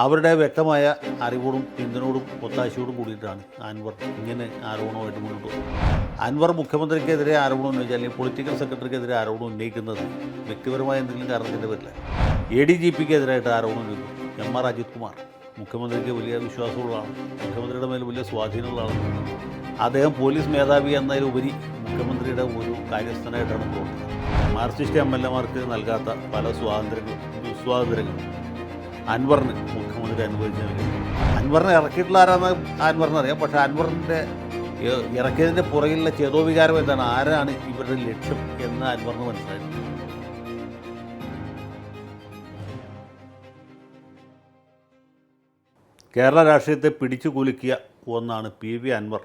അവരുടെ വ്യക്തമായ അറിവോടും പിന്തുണയോടും ഒത്താശയോടും കൂടിയിട്ടാണ് അൻവർ ഇങ്ങനെ ആരോപണമായിട്ട് മുന്നോട്ട് അൻവർ മുഖ്യമന്ത്രിക്കെതിരെ ആരോപണം ഉന്നയിച്ചാൽ അല്ലെങ്കിൽ പൊളിറ്റിക്കൽ സെക്രട്ടറിക്കെതിരെ ആരോപണം ഉന്നയിക്കുന്നത് വ്യക്തിപരമായ എന്തെങ്കിലും കാരണത്തിന്റെ പേരില്ല എ ഡി ജി പിക്കെതിരായിട്ട് ആരോപണം ഉന്നയിക്കും. എം ആർ അജിത് കുമാർ മുഖ്യമന്ത്രിക്ക് വലിയ വിശ്വാസമുള്ളതാണ്. മുഖ്യമന്ത്രിയുടെ മേൽ വലിയ സ്വാധീനമുള്ളതാണ്. അദ്ദേഹം പോലീസ് മേധാവി എന്നതിലുപരി മുഖ്യമന്ത്രിയുടെ ഒരു കാര്യസ്ഥനായിട്ടാണ് പ്രവർത്തിക്കുന്നത്. മാർക്സിസ്റ്റ് എം എൽ എമാർക്ക് നൽകാത്ത പല സ്വാതന്ത്ര്യങ്ങളും സ്വാതന്ത്ര്യങ്ങളും അൻവറിന് മുഖ്യമന്ത്രി അനുഭവിച്ചത് അൻവറിനെ ഇറക്കിയിട്ടുള്ള ആരാന്ന് അൻവറിന് അറിയാം. പക്ഷേ അൻവറിന്റെ ഇറക്കിയതിന്റെ പുറകിലുള്ള ചേതോവികാരം എന്താണ്? ആരാണ് ഇവരുടെ ലക്ഷ്യം എന്ന് അൻവറിന് മനസ്സിലായി. കേരള രാഷ്ട്രീയത്തെ പിടിച്ചു കുലുക്കിയ ഒന്നാണ് പി വി അൻവർ.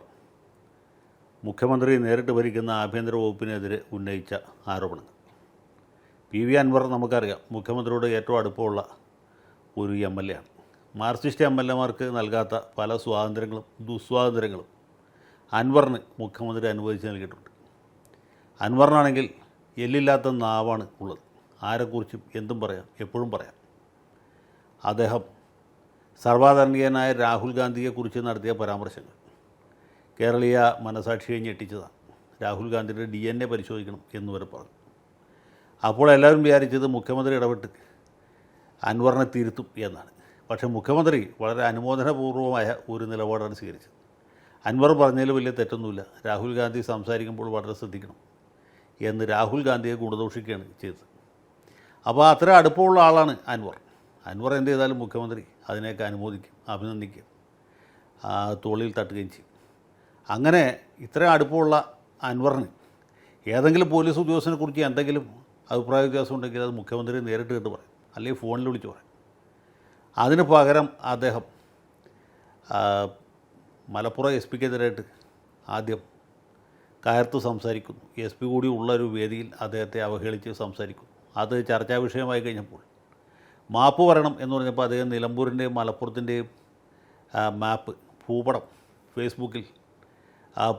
മുഖ്യമന്ത്രി നേരിട്ട് ഭരിക്കുന്ന ആഭ്യന്തര വകുപ്പിനെതിരെ ഉന്നയിച്ച ആരോപണങ്ങൾ. പി വി അൻവർ നമുക്കറിയാം മുഖ്യമന്ത്രിയോട് ഏറ്റവും അടുപ്പമുള്ള ഒരു എം എൽ എ ആണ്. മാർക്സിസ്റ്റ് എം എൽ എമാർക്ക് നൽകാത്ത പല സ്വാതന്ത്ര്യങ്ങളും ദുസ്വാതന്ത്ര്യങ്ങളും അൻവറിന് മുഖ്യമന്ത്രി അനുവദിച്ച് നൽകിയിട്ടുണ്ട്. അൻവറിനാണെങ്കിൽ എല്ലില്ലാത്ത നാവാണ് ഉള്ളത്. ആരെക്കുറിച്ചും എന്തും പറയാം എപ്പോഴും പറയാം. അദ്ദേഹം സർവാധരണീയനായ രാഹുൽ ഗാന്ധിയെക്കുറിച്ച് നടത്തിയ പരാമർശങ്ങൾ കേരളീയ മനസാക്ഷിയെ ഞെട്ടിച്ചതാണ്. രാഹുൽ ഗാന്ധിയുടെ ഡി എൻ എ പരിശോധിക്കണം എന്ന് വരെ പറഞ്ഞു. അപ്പോൾ എല്ലാവരും വിചാരിച്ചത് മുഖ്യമന്ത്രി ഇടപെട്ട് അൻവറിനെ തിരുത്തും എന്നാണ്. പക്ഷേ മുഖ്യമന്ത്രി വളരെ അനുമോദനപൂർവമായ ഒരു നിലപാടാണ് സ്വീകരിച്ചത്. അൻവർ പറഞ്ഞതിൽ വലിയ തെറ്റൊന്നുമില്ല. രാഹുൽ ഗാന്ധി സംസാരിക്കുമ്പോൾ വളരെ ശ്രദ്ധിക്കണം എന്ന് രാഹുൽ ഗാന്ധിയെ ഗുണദോഷിക്കുകയാണ് ചെയ്തത്. അപ്പോൾ അത്ര അടുപ്പമുള്ള ആളാണ് അൻവർ. അൻവർ എന്ത് ചെയ്താലും മുഖ്യമന്ത്രി അതിനെയൊക്കെ അനുമോദിക്കും അഭിനന്ദിക്കും തോളിൽ തട്ടുകയും ചെയ്യും. അങ്ങനെ ഇത്ര അടുപ്പമുള്ള അൻവറിന് ഏതെങ്കിലും പോലീസ് ഉദ്യോഗസ്ഥനെ കുറിച്ച് എന്തെങ്കിലും അഭിപ്രായ വ്യത്യാസം ഉണ്ടെങ്കിൽ അത് മുഖ്യമന്ത്രി നേരിട്ട് കണ്ട് പറയും. അല്ലെങ്കിൽ ഫോണിൽ വിളിച്ച് പറയും. അതിന് പകരം അദ്ദേഹം മലപ്പുറം എസ് പിക്കെതിരായിട്ട് ആദ്യം കയർത്ത് സംസാരിക്കുന്നു. എസ് പി കൂടി ഉള്ള ഒരു വേദിയിൽ അദ്ദേഹത്തെ അവഹേളിച്ച് സംസാരിക്കുന്നു. അത് ചർച്ചാ വിഷയമായി കഴിഞ്ഞപ്പോൾ മാപ്പ് പറയണം എന്ന് പറഞ്ഞപ്പോൾ അദ്ദേഹം നിലമ്പൂരിന്റെയും മലപ്പുറത്തിന്റെയും മാപ്പ് ഭൂപടം ഫേസ്ബുക്കിൽ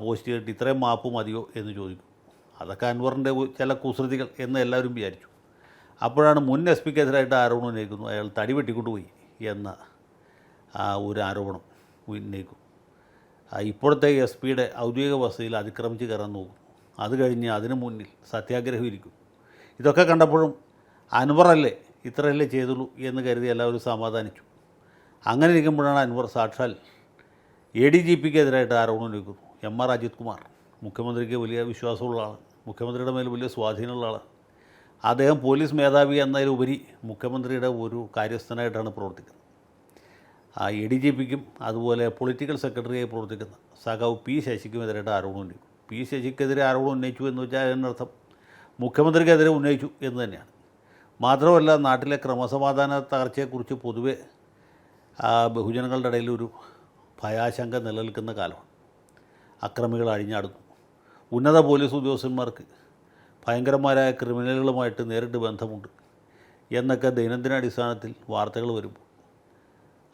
പോസ്റ്റ് ചെയ്തിട്ട് ഇത്രയും മാപ്പ് മതിയോ എന്ന് ചോദിക്കും. അതൊക്കെ അൻവറിന്റെ ചില കുസൃതികൾ എന്ന് എല്ലാവരും വിചാരിച്ചു. അപ്പോഴാണ് മുൻ എസ് പിക്കെതിരായിട്ട് ആരോപണം ഉന്നയിക്കുന്നു. അയാൾ തടി വെട്ടിക്കൊണ്ടുപോയി എന്ന ഒരു ആരോപണം ഉന്നയിക്കും. ഇപ്പോഴത്തെ എസ് പിയുടെ ഔദ്യോഗിക വസതിയിൽ അതിക്രമിച്ച് കയറാൻ നോക്കും. അത് കഴിഞ്ഞ് അതിനു മുന്നിൽ സത്യാഗ്രഹം ഇരിക്കും ഇതൊക്കെ കണ്ടപ്പോഴും അൻവറല്ലേ ഇത്രയല്ലേ ചെയ്തുള്ളൂ എന്ന് കരുതി എല്ലാവരും സമാധാനിച്ചു. അങ്ങനെ ഇരിക്കുമ്പോഴാണ് അൻവർ സാക്ഷാൽ എ ഡി ജി പിക്കെതിരായിട്ട് ആരോപണം ഉന്നയിക്കുന്നു. എം ആർ അജിത് കുമാർ മുഖ്യമന്ത്രിക്ക് വലിയ വിശ്വാസമുള്ള ആളാണ്. മുഖ്യമന്ത്രിയുടെ മേൽ വലിയ സ്വാധീനമുള്ള ആളാണ്. അദ്ദേഹം പോലീസ് മേധാവി എന്നതിലുപരി മുഖ്യമന്ത്രിയുടെ ഒരു കാര്യസ്ഥനായിട്ടാണ് പ്രവർത്തിക്കുന്നത്. എ ഡി ജി പിക്കും അതുപോലെ പൊളിറ്റിക്കൽ സെക്രട്ടറിയായി പ്രവർത്തിക്കുന്ന സഖാവ് പി ശശിക്കും എതിരായിട്ട് ആരോപണം ഉന്നയിക്കും. പി ശശിക്കെതിരെ ആരോപണം ഉന്നയിച്ചു എന്ന് വെച്ചാൽ അതിനർത്ഥം മുഖ്യമന്ത്രിക്കെതിരെ ഉന്നയിച്ചു എന്ന് തന്നെയാണ്. മാത്രമല്ല നാട്ടിലെ ക്രമസമാധാന തകർച്ചയെക്കുറിച്ച് പൊതുവെ ബഹുജനങ്ങളുടെ ഇടയിൽ ഒരു ഭയാശങ്ക നിലനിൽക്കുന്ന കാലമാണ്. അക്രമികൾ അഴിഞ്ഞാടുന്നു. ഉന്നത പോലീസ് ഉദ്യോഗസ്ഥന്മാർക്ക് ഭയങ്കരന്മാരായ ക്രിമിനലുകളുമായിട്ട് നേരിട്ട് ബന്ധമുണ്ട്. എന്നൊക്കെ ദൈനംദിന അടിസ്ഥാനത്തിൽ വാർത്തകൾ വരുമ്പോൾ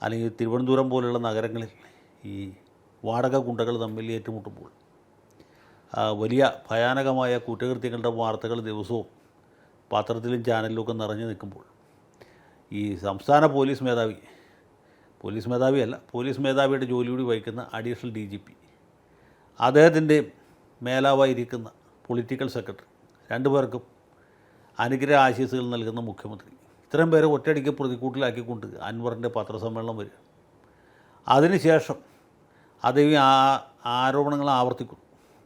അല്ലെങ്കിൽ തിരുവനന്തപുരം പോലുള്ള നഗരങ്ങളിൽ ഈ വാടക ഗുണ്ടകൾ തമ്മിൽ ഏറ്റുമുട്ടുമ്പോൾ വലിയ ഭയാനകമായ കുറ്റകൃത്യങ്ങളുടെ വാർത്തകൾ ദിവസവും പത്രത്തിലും ചാനലിലും ഒക്കെ നിറഞ്ഞു നിൽക്കുമ്പോൾ ഈ സംസ്ഥാന പോലീസ് മേധാവി പോലീസ് മേധാവിയല്ല പോലീസ് മേധാവിയുടെ ജോലി കൂടി വഹിക്കുന്ന അഡീഷണൽ ഡി ജി പി അദ്ദേഹത്തിന്റെ മേലാവായിരിക്കുന്ന പൊളിറ്റിക്കൽ സെക്രട്ടറി രണ്ടുപേർക്കും അനുഗ്രഹ ആശീസുകൾ നൽകുന്ന മുഖ്യമന്ത്രി. ഇത്രയും പേരെ ഒറ്റയടിക്ക് പ്രതിക്കൂട്ടിലാക്കിക്കൊണ്ട് അൻവറിന്റെ പത്രസമ്മേളനം വരിക. അതിനുശേഷം അദ്ദേഹം ആ ആരോപണങ്ങൾ ആവർത്തിക്കും.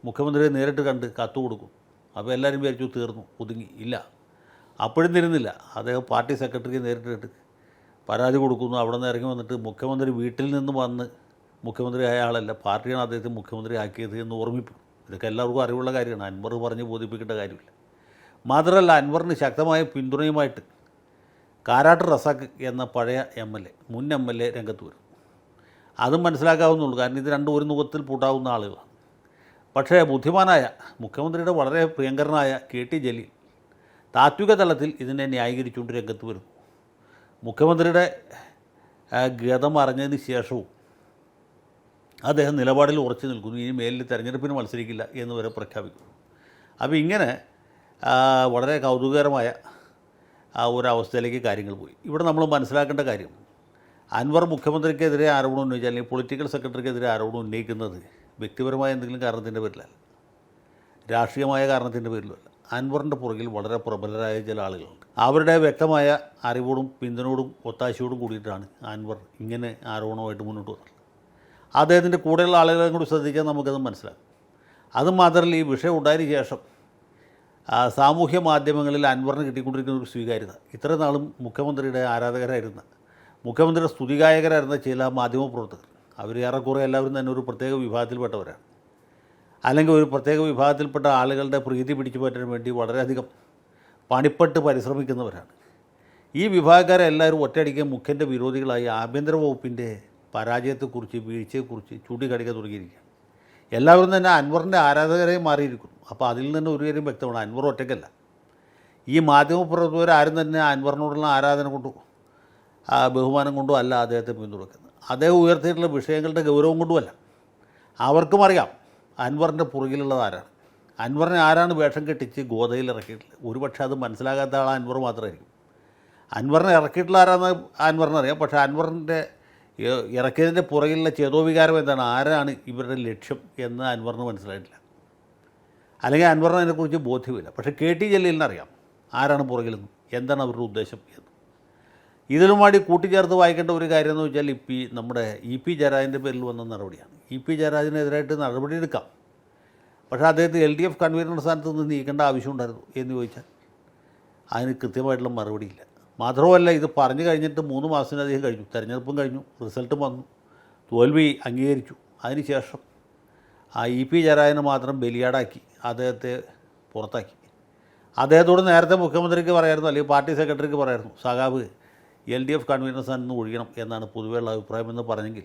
മുഖ്യമന്ത്രിയെ നേരിട്ട് കണ്ട് കത്ത് കൊടുക്കും. അപ്പോൾ എല്ലാവരും വിചാരിച്ചു തീർന്നു ഒതുങ്ങി. ഇല്ല. അപ്പോഴും തരുന്നില്ല. അദ്ദേഹം പാർട്ടി സെക്രട്ടറിക്ക് നേരിട്ടിട്ട് പരാതി കൊടുക്കുന്നു. അവിടെ നിന്ന് ഇറങ്ങി വന്നിട്ട് മുഖ്യമന്ത്രി വീട്ടിൽ നിന്ന് വന്ന് മുഖ്യമന്ത്രി ആയ ആളല്ല പാർട്ടിയാണ് അദ്ദേഹത്തെ മുഖ്യമന്ത്രി ആക്കിയത് എന്ന് ഓർമ്മിപ്പിക്കും. ഇതൊക്കെ എല്ലാവർക്കും അറിവുള്ള കാര്യമാണ്. അൻവർ പറഞ്ഞ് ബോധിപ്പിക്കേണ്ട കാര്യമില്ല. മാത്രമല്ല അൻവറിന് ശക്തമായ പിന്തുണയുമായിട്ട് കാരാട്ട് റസാഖ് എന്ന പഴയ എം എൽ എ മുൻ എം എൽ എ രംഗത്ത് വരും. അതും മനസ്സിലാക്കാവുന്നുള്ളൂ കാരണം ഇത് രണ്ടും ഒരു മുഖത്തിൽ പൂട്ടാവുന്ന ആളുകളാണ്. പക്ഷേ ബുദ്ധിമാനായ മുഖ്യമന്ത്രിയുടെ വളരെ പ്രിയങ്കരനായ കെ ടി ജലീൽ താത്വിക തലത്തിൽ ഇതിനെ ന്യായീകരിച്ചുകൊണ്ട് രംഗത്ത് വരുന്നു. മുഖ്യമന്ത്രിയുടെ ഗതം അറിഞ്ഞതിന് ശേഷവും അദ്ദേഹം നിലപാടിൽ ഉറച്ചു നിൽക്കുന്നു ഇനി മേലിൽ തെരഞ്ഞെടുപ്പിന് മത്സരിക്കില്ല എന്ന് വരെ പ്രഖ്യാപിക്കുന്നു. അപ്പോൾ ഇങ്ങനെ വളരെ കൗതുകകരമായ ആ ഒരു അവസ്ഥയിലേക്ക് കാര്യങ്ങൾ പോയി. ഇവിടെ നമ്മൾ മനസ്സിലാക്കേണ്ട കാര്യം അൻവർ മുഖ്യമന്ത്രിക്കെതിരെ ആരോപണം ഉന്നയിച്ചാൽ അല്ലെങ്കിൽ പൊളിറ്റിക്കൽ സെക്രട്ടറിക്കെതിരെ ആരോപണം ഉന്നയിക്കുന്നത് വ്യക്തിപരമായ എന്തെങ്കിലും കാരണത്തിന്റെ പേരിലല്ല. രാഷ്ട്രീയമായ കാരണത്തിന്റെ പേരിലല്ല അൻവറിന്റെ പുറകിൽ വളരെ പ്രബലരായ ചില ആളുകളുണ്ട്. അവരുടെ വ്യക്തമായ അറിവോടും പിന്തുണയോടും ഒത്താശയോടും കൂടിയിട്ടാണ് അൻവർ ഇങ്ങനെ ആരോപണമായിട്ട് മുന്നോട്ട് വന്നത്. അദ്ദേഹത്തിന്റെ കൂടെയുള്ള ആളുകളെയും കൂടി ശ്രദ്ധിക്കാൻ നമുക്കത് മനസ്സിലാകും. അതുമാത്രമല്ല ഈ വിഷയം ഉണ്ടായതിനു ശേഷം സാമൂഹ്യ മാധ്യമങ്ങളിൽ അൻവറിന് കിട്ടിക്കൊണ്ടിരിക്കുന്ന ഒരു സ്വീകാര്യത. ഇത്ര നാളും മുഖ്യമന്ത്രിയുടെ ആരാധകരായിരുന്ന മുഖ്യമന്ത്രിയുടെ സ്തുതിഗായകരായിരുന്ന ചില മാധ്യമപ്രവർത്തകർ അവർ ഏറെക്കുറെ എല്ലാവരും തന്നെ ഒരു പ്രത്യേക വിഭാഗത്തിൽപ്പെട്ടവരാണ്. അല്ലെങ്കിൽ ഒരു പ്രത്യേക വിഭാഗത്തിൽപ്പെട്ട ആളുകളുടെ പ്രീതി പിടിച്ചു പറ്റാൻ വേണ്ടി വളരെയധികം പണിപ്പെട്ട് പരിശ്രമിക്കുന്നവരാണ്. ഈ വിഭാഗക്കാരെല്ലാവരും ഒറ്റയടിക്ക് മുഖ്യന്റെ വിരോധികളായി ആഭ്യന്തര വകുപ്പിന്റെ പരാജയത്തെക്കുറിച്ച് വീഴ്ചയെക്കുറിച്ച് ചൂണ്ടിക്കാണിക്കാൻ തുടങ്ങിയിരിക്കുകയാണ്. എല്ലാവരും തന്നെ അൻവറിന്റെ ആരാധകരെ മാറിയിരിക്കുന്നു. അപ്പോൾ അതിൽ നിന്ന് ഒരു കാര്യം വ്യക്തമാണ്. അൻവർ ഒറ്റയ്ക്കല്ല. ഈ മാധ്യമപ്രവർത്തകർ ആരും തന്നെ അൻവറിനോടുള്ള ആരാധന കൊണ്ടോ ബഹുമാനം കൊണ്ടോ അല്ല അദ്ദേഹത്തെ പിന്തുണക്കുന്നത് അദ്ദേഹം ഉയർത്തിയിട്ടുള്ള വിഷയങ്ങളുടെ ഗൗരവം കൊണ്ടുമല്ല. അവർക്കും അറിയാം അൻവറിന്റെ പുറകിലുള്ളത് ആരാണ്. അൻവറിനെ ആരാണ് വേഷം കെട്ടിച്ച് ഗോതയിൽ ഇറക്കിയിട്ടുള്ളത്? ഒരുപക്ഷെ അത് മനസ്സിലാകാത്ത ആളാണ് അൻവർ മാത്രമായിരിക്കും. അൻവറിനെ ഇറക്കിയിട്ടുള്ള ആരാന്ന് അൻവറിനറിയാം. പക്ഷേ അൻവറിന്റെ ഇറക്കിയതിന്റെ പുറകിലുള്ള ചേതോവികാരം എന്താണ്? ആരാണ് ഇവരുടെ ലക്ഷ്യം എന്ന് അൻവറിന് മനസ്സിലായിട്ടില്ല. അല്ലെങ്കിൽ അൻവറിന് അതിനെക്കുറിച്ച് ബോധ്യമില്ല. പക്ഷേ കെ ടി ജലീലിന് അറിയാം ആരാണ് പുറകിലെന്ന് എന്താണ് അവരുടെ ഉദ്ദേശം എന്ന്. ഇതിനുമാടി കൂട്ടിച്ചേർത്ത് വായിക്കേണ്ട ഒരു കാര്യം എന്ന് വെച്ചാൽ ഇപ്പി നമ്മുടെ ഇ പി ജയരാജന്റെ പേരിൽ വന്ന നടപടിയാണ്. ഇ പി ജയരാജനെതിരായിട്ട് നടപടിയെടുക്കാം പക്ഷേ അദ്ദേഹത്തെ എൽ ഡി എഫ് കൺവീനർ സ്ഥാനത്ത് നിന്ന് നീക്കേണ്ട ആവശ്യമുണ്ടായിരുന്നു എന്ന് ചോദിച്ചാൽ അതിന് കൃത്യമായിട്ടുള്ള മറുപടിയില്ല. മാത്രമല്ല ഇത് പറഞ്ഞു കഴിഞ്ഞിട്ട് മൂന്ന് മാസത്തിനധികം കഴിഞ്ഞു. തെരഞ്ഞെടുപ്പും കഴിഞ്ഞു. റിസൾട്ടും വന്നു. തോൽവി അംഗീകരിച്ചു. അതിനുശേഷം ആ ഇ പി ജയരാജനെ മാത്രം ബലിയാടാക്കി അദ്ദേഹത്തെ പുറത്താക്കി. അദ്ദേഹത്തോട് നേരത്തെ മുഖ്യമന്ത്രിക്ക് പറയായിരുന്നു അല്ലെങ്കിൽ പാർട്ടി സെക്രട്ടറിക്ക് പറയായിരുന്നു സഖാബ് എൽ ഡി എഫ് കൺവീനർ നിന്ന് ഒഴിയണം എന്നാണ് പൊതുവെയുള്ള അഭിപ്രായം എന്ന് പറഞ്ഞെങ്കിൽ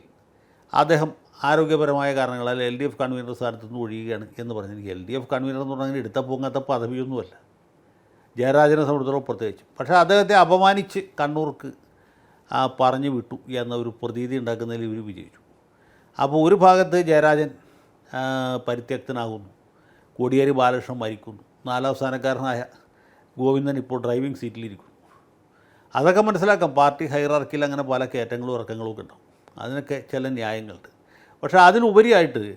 അദ്ദേഹം ആരോഗ്യപരമായ കാരണങ്ങളാൽ എൽ ഡി എഫ് കൺവീനർ സ്ഥാനത്ത് നിന്ന് ഒഴിയുകയാണ് എന്ന് പറഞ്ഞെങ്കിൽ എൽ ഡി എഫ് കൺവീനർ എന്ന് പറഞ്ഞാൽ എടുത്ത പൊങ്ങാത്ത പദവിയൊന്നുമല്ല. ജയരാജനെ സംബന്ധിച്ചിടത്തോളം പ്രത്യേകിച്ച്. പക്ഷേ അദ്ദേഹത്തെ അപമാനിച്ച് കണ്ണൂർക്ക് ആ, പറഞ്ഞു വിട്ടു എന്ന ഒരു പ്രതീതി ഉണ്ടാക്കുന്നതിൽ ഇവർ വിജയിച്ചു. അപ്പോൾ ഒരു ഭാഗത്ത് ജയരാജൻ പരിത്യക്തനാകുന്നു. കോടിയേരി ബാലകൃഷ്ണൻ മരിക്കുന്നു. നാലാം സ്ഥാനക്കാരനായ ഗോവിന്ദൻ ഇപ്പോൾ ഡ്രൈവിംഗ് സീറ്റിലിരിക്കുന്നു. അതൊക്കെ മനസ്സിലാക്കാം. പാർട്ടി ഹൈറാർക്കിയിൽ അങ്ങനെ പല കയറ്റങ്ങളും ഇറക്കങ്ങളും ഒക്കെ ഉണ്ടാവും. അതിനൊക്കെ ചില ന്യായങ്ങളുണ്ട്. പക്ഷേ അതിനുപരിയായിട്ട്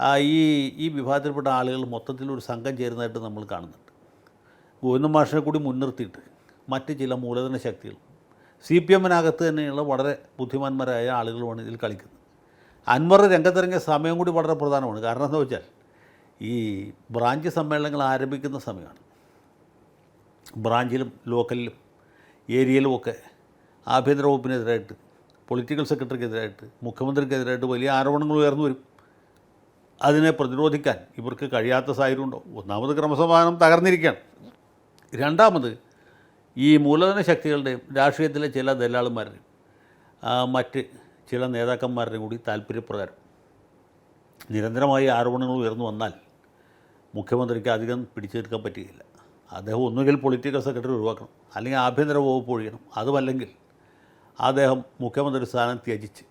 ആ, ഈ ഈ വിഭാഗത്തിൽപ്പെട്ട ആളുകൾ മൊത്തത്തിലൊരു സംഘം ചേരുന്നതായിട്ട് നമ്മൾ കാണുന്നുണ്ട്. ഗോവിന്ദ മാഷിനെ കൂടി മുൻനിർത്തിയിട്ട് മറ്റ് ചില മൂലധന ശക്തികൾ. സി പി എമ്മിനകത്ത് തന്നെയുള്ള വളരെ ബുദ്ധിമാന്മാരായ ആളുകളുമാണ് ഇതിൽ കളിക്കുന്നത്. അൻവർ രംഗത്തിറങ്ങിയ സമയം കൂടി വളരെ പ്രധാനമാണ്. കാരണം എന്താ വെച്ചാൽ ഈ ബ്രാഞ്ച് സമ്മേളനങ്ങൾ ആരംഭിക്കുന്ന സമയമാണ്. ബ്രാഞ്ചിലും ലോക്കലിലും ഏരിയയിലും ഒക്കെ ആഭ്യന്തര വകുപ്പിനെതിരായിട്ട് പൊളിറ്റിക്കൽ സെക്രട്ടറിക്കെതിരായിട്ട് മുഖ്യമന്ത്രിക്കെതിരായിട്ട് വലിയ ആരോപണങ്ങൾ ഉയർന്നു വരും. അതിനെ പ്രതിരോധിക്കാൻ ഇവർക്ക് കഴിയാത്ത സാഹചര്യമുണ്ടോ ഒന്നാമത് ക്രമസമാധാനം തകർന്നിരിക്കുകയാണ്. രണ്ടാമത് ഈ മൂലധന ശക്തികളുടെയും രാഷ്ട്രീയത്തിലെ ചില ദല്ലാളുമാരുടെയും ആ, മറ്റ് ചില നേതാക്കന്മാരുടെയും കൂടി താല്പര്യപ്രകാരം നിരന്തരമായി ആരോപണങ്ങൾ ഉയർന്നു വന്നാൽ മുഖ്യമന്ത്രിക്ക് അധികം പിടിച്ചെടുക്കാൻ പറ്റുകയില്ല. അദ്ദേഹം ഒന്നുകിൽ പൊളിറ്റിക്കൽ സെക്രട്ടറി ഒഴിവാക്കണം അല്ലെങ്കിൽ ആഭ്യന്തര വകുപ്പ് ഒഴിയണം. അതുമല്ലെങ്കിൽ അദ്ദേഹം മുഖ്യമന്ത്രി സ്ഥാനം ത്യജിച്ച്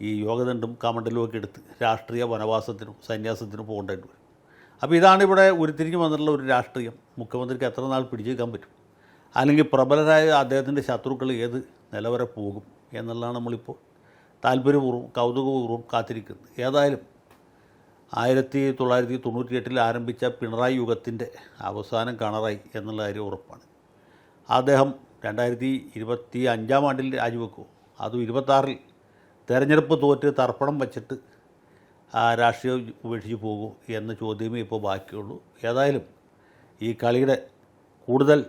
ഈ യോഗദണ്ഡും കമണ്ടലും ഒക്കെ എടുത്ത് രാഷ്ട്രീയ വനവാസത്തിനും സന്യാസത്തിനും പോകേണ്ടതായിട്ട് വരും അപ്പോൾ ഇതാണ് ഇവിടെ ഉരുത്തിരിഞ്ഞ് വന്നിട്ടുള്ള ഒരു രാഷ്ട്രീയം. മുഖ്യമന്ത്രിക്ക് എത്ര നാൾ പിടിച്ചേക്കാൻ പറ്റും? അല്ലെങ്കിൽ പ്രബലരായ അദ്ദേഹത്തിന്റെ ശത്രുക്കൾ ഏത് നിലവരെ പോകും എന്നുള്ളതാണ് നമ്മളിപ്പോൾ താല്പര്യപൂർവം കൗതുകപൂർവം കാത്തിരിക്കുന്നത്. ഏതായാലും ആയിരത്തി തൊള്ളായിരത്തി തൊണ്ണൂറ്റി എട്ടിൽ ആരംഭിച്ച പിണറായി യുഗത്തിന്റെ അവസാനം കാണറായി എന്നുള്ള കാര്യം ഉറപ്പാണ്. അദ്ദേഹം രണ്ടായിരത്തി ഇരുപത്തി അഞ്ചാം ആണ്ടിൽ രാജിവെക്കുമോ അതും ഇരുപത്താറിൽ തെരഞ്ഞെടുപ്പ് തോറ്റ് തർപ്പണം വച്ചിട്ട് രാഷ്ട്രീയം ഉപേക്ഷിച്ച് പോകും എന്ന ചോദ്യമേ ഇപ്പോൾ ബാക്കിയുള്ളൂ. ഏതായാലും ഈ കളിയുടെ കൂടുതൽ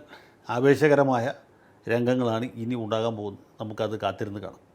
ആവേശകരമായ രംഗങ്ങളാണ് ഇനി ഉണ്ടാകാൻ പോകുന്നത്. നമുക്കത് കാത്തിരുന്ന് കാണാം.